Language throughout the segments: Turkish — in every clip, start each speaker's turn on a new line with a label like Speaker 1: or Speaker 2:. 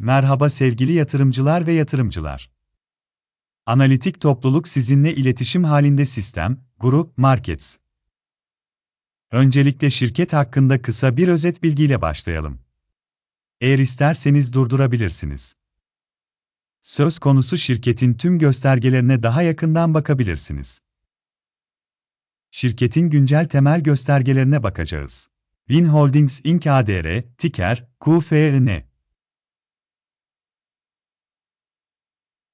Speaker 1: Merhaba sevgili yatırımcılar ve yatırımcılar. Analitik topluluk sizinle iletişim halinde sistem, grup, markets. Öncelikle şirket hakkında kısa bir özet bilgiyle başlayalım. Eğer isterseniz durdurabilirsiniz. Söz konusu şirketin tüm göstergelerine daha yakından bakabilirsiniz. Şirketin güncel temel göstergelerine bakacağız. Win Holdings Inc. ADR, ticker, QFN.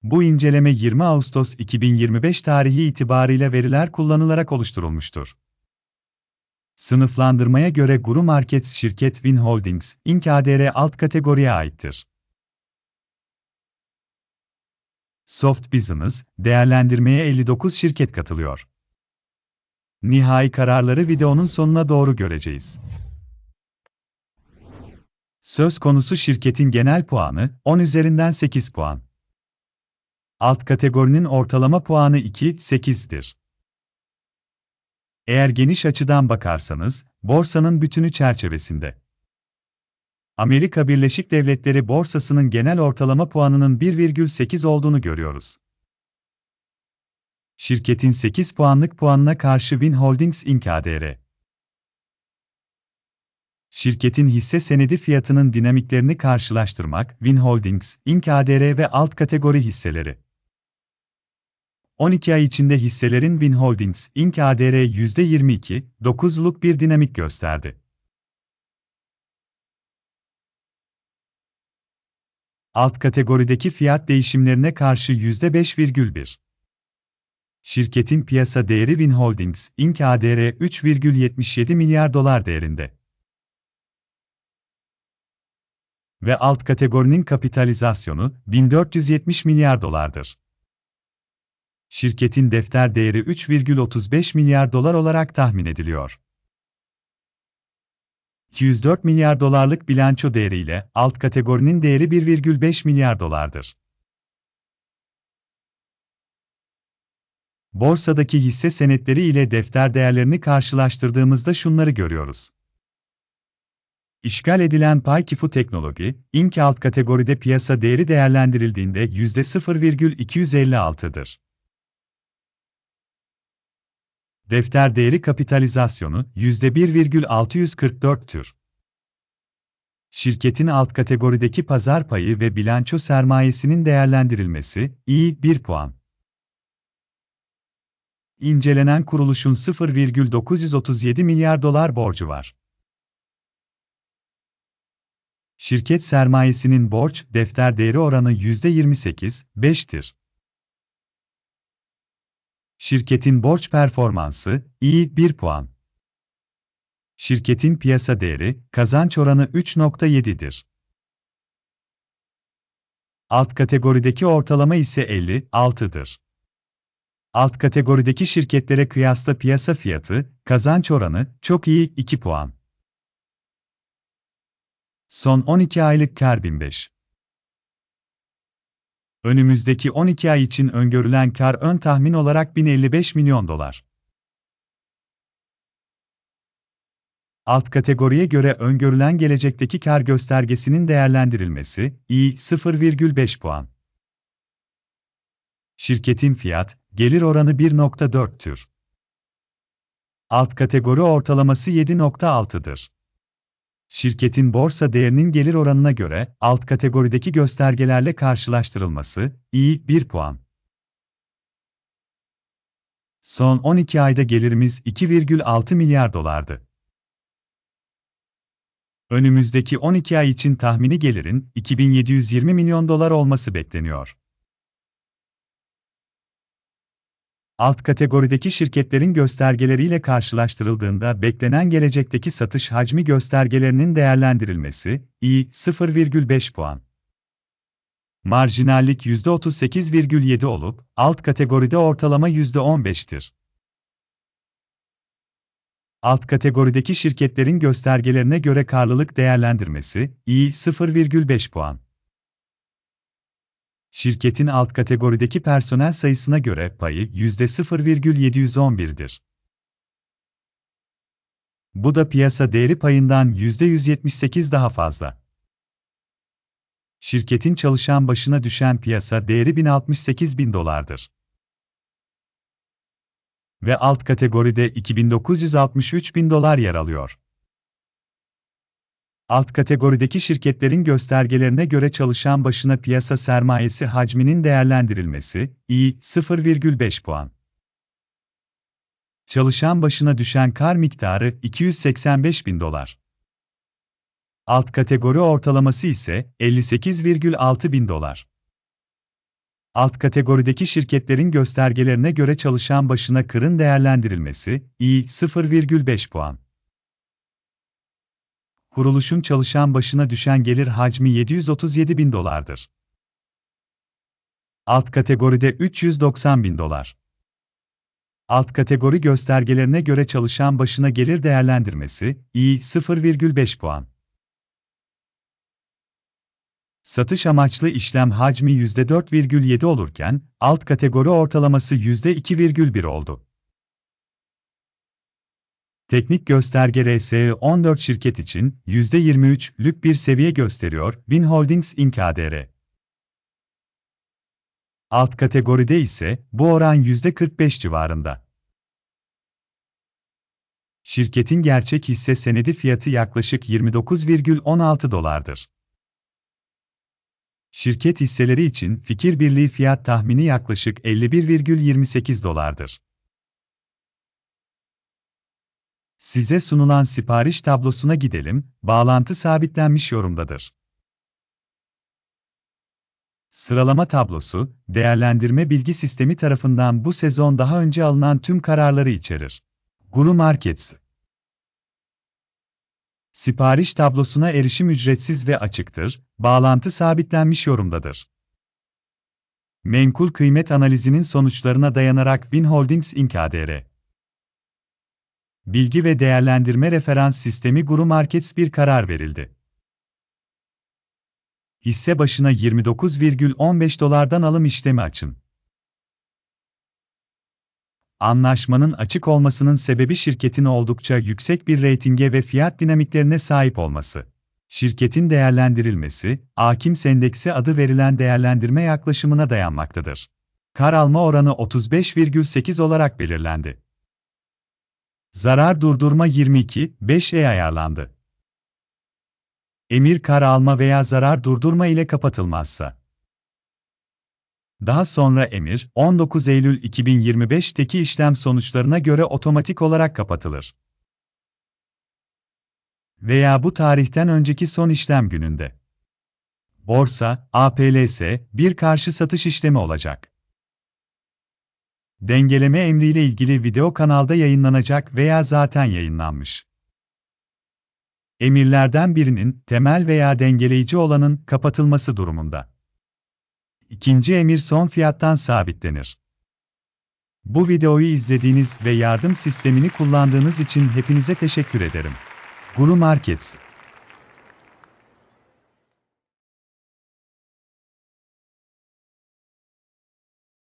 Speaker 1: Bu inceleme 20 Ağustos 2025 tarihi itibarıyla veriler kullanılarak oluşturulmuştur. Sınıflandırmaya göre Guru Markets şirket Win Holdings, Inc. ADR alt kategoriye aittir. Soft Business, değerlendirmeye 59 şirket katılıyor. Nihai kararları videonun sonuna doğru göreceğiz. Söz konusu şirketin genel puanı 10 üzerinden 8 puan. Alt kategorinin ortalama puanı 2-8'dir. Eğer geniş açıdan bakarsanız, borsanın bütünü çerçevesinde. Amerika Birleşik Devletleri borsasının genel ortalama puanının 1,8 olduğunu görüyoruz. Şirketin 8 puanlık puanına karşı Win Holdings Inc. ADR. Şirketin hisse senedi fiyatının dinamiklerini karşılaştırmak, Win Holdings, Inc. ADR ve alt kategori hisseleri. 12 ay içinde hisselerin Win Holdings, Inc. ADR %22, 9'luk bir dinamik gösterdi. Alt kategorideki fiyat değişimlerine karşı %5,1. Şirketin piyasa değeri Win Holdings, Inc. ADR 3,77 milyar dolar değerinde. Ve alt kategorinin kapitalizasyonu 1470 milyar dolardır. Şirketin defter değeri 3,35 milyar dolar olarak tahmin ediliyor. 204 milyar dolarlık bilanço değeriyle alt kategorinin değeri 1,5 milyar dolardır. Borsadaki hisse senetleri ile defter değerlerini karşılaştırdığımızda şunları görüyoruz. İşgal edilen Paykifu Teknoloji, Inc. alt kategoride piyasa değeri değerlendirildiğinde %0,256'dır. Defter değeri kapitalizasyonu %1,644'tür. Şirketin alt kategorideki pazar payı ve bilanço sermayesinin değerlendirilmesi, iyi 1 puan. İncelenen kuruluşun 0,937 milyar dolar borcu var. Şirket sermayesinin borç, defter değeri oranı %28, 5'tir. Şirketin borç performansı, iyi 1 puan. Şirketin piyasa değeri, kazanç oranı 3.7'dir. Alt kategorideki ortalama ise 56'dır. Alt kategorideki şirketlere kıyasla piyasa fiyatı, kazanç oranı, çok iyi 2 puan. Son 12 aylık kar 1005. Önümüzdeki 12 ay için öngörülen kar ön tahmin olarak 1055 milyon dolar. Alt kategoriye göre öngörülen gelecekteki kar göstergesinin değerlendirilmesi, iyi 0,5 puan. Şirketin fiyat, gelir oranı 1.4'tür. Alt kategori ortalaması 7.6'dır. Şirketin borsa değerinin gelir oranına göre alt kategorideki göstergelerle karşılaştırılması, iyi 1 puan. Son 12 ayda gelirimiz 2,6 milyar dolardı. Önümüzdeki 12 ay için tahmini gelirin 2720 milyon dolar olması bekleniyor. Alt kategorideki şirketlerin göstergeleriyle karşılaştırıldığında beklenen gelecekteki satış hacmi göstergelerinin değerlendirilmesi, iyi 0,5 puan. Marjinallik %38,7 olup, alt kategoride ortalama %15'tir. Alt kategorideki şirketlerin göstergelerine göre karlılık değerlendirmesi, iyi 0,5 puan. Şirketin alt kategorideki personel sayısına göre payı %0,711'dir. Bu da piyasa değeri payından %178 daha fazla. Şirketin çalışan başına düşen piyasa değeri 1068 bin dolardır. Ve alt kategoride 2963 bin dolar yer alıyor. Alt kategorideki şirketlerin göstergelerine göre çalışan başına piyasa sermayesi hacminin değerlendirilmesi, i 0,5 puan. Çalışan başına düşen kar miktarı 285 bin dolar. Alt kategori ortalaması ise 58,6 bin dolar. Alt kategorideki şirketlerin göstergelerine göre çalışan başına kırın değerlendirilmesi, i 0,5 puan. Kuruluşun çalışan başına düşen gelir hacmi 737 bin dolardır. Alt kategoride 390 bin dolar. Alt kategori göstergelerine göre çalışan başına gelir değerlendirmesi, i 0,5 puan. Satış amaçlı işlem hacmi %4,7 olurken, alt kategori ortalaması %2,1 oldu. Teknik gösterge RSE 14 şirket için %23'lük bir seviye gösteriyor, Win Holdings Inc. ADR. Alt kategoride ise bu oran %45 civarında. Şirketin gerçek hisse senedi fiyatı yaklaşık 29,16 dolardır. Şirket hisseleri için fikir birliği fiyat tahmini yaklaşık 51,28 dolardır. Size sunulan sipariş tablosuna gidelim, bağlantı sabitlenmiş yorumdadır. Sıralama tablosu, değerlendirme bilgi sistemi tarafından bu sezon daha önce alınan tüm kararları içerir. Guru Markets Sipariş tablosuna erişim ücretsiz ve açıktır, bağlantı sabitlenmiş yorumdadır. Menkul kıymet analizinin sonuçlarına dayanarak Win Holdings Inc. ADR Bilgi ve Değerlendirme Referans Sistemi Guru Markets bir karar verildi. Hisse başına 29,15 dolardan alım işlemi açın. Anlaşmanın açık olmasının sebebi şirketin oldukça yüksek bir reytinge ve fiyat dinamiklerine sahip olması. Şirketin değerlendirilmesi, Akims Endeksi adı verilen değerlendirme yaklaşımına dayanmaktadır. Kar alma oranı 35,8 olarak belirlendi. Zarar durdurma 22, 5'e ayarlandı. Emir kar alma veya zarar durdurma ile kapatılmazsa. Daha sonra emir, 19 Eylül 2025'teki işlem sonuçlarına göre otomatik olarak kapatılır. Veya bu tarihten önceki son işlem gününde. Borsa, APLS, bir karşı satış işlemi olacak. Dengeleme emriyle ilgili video kanalda yayınlanacak veya zaten yayınlanmış. Emirlerden birinin, temel veya dengeleyici olanın, kapatılması durumunda. İkinci emir son fiyattan sabitlenir. Bu videoyu izlediğiniz ve yardım sistemini kullandığınız için hepinize teşekkür ederim. Guru Markets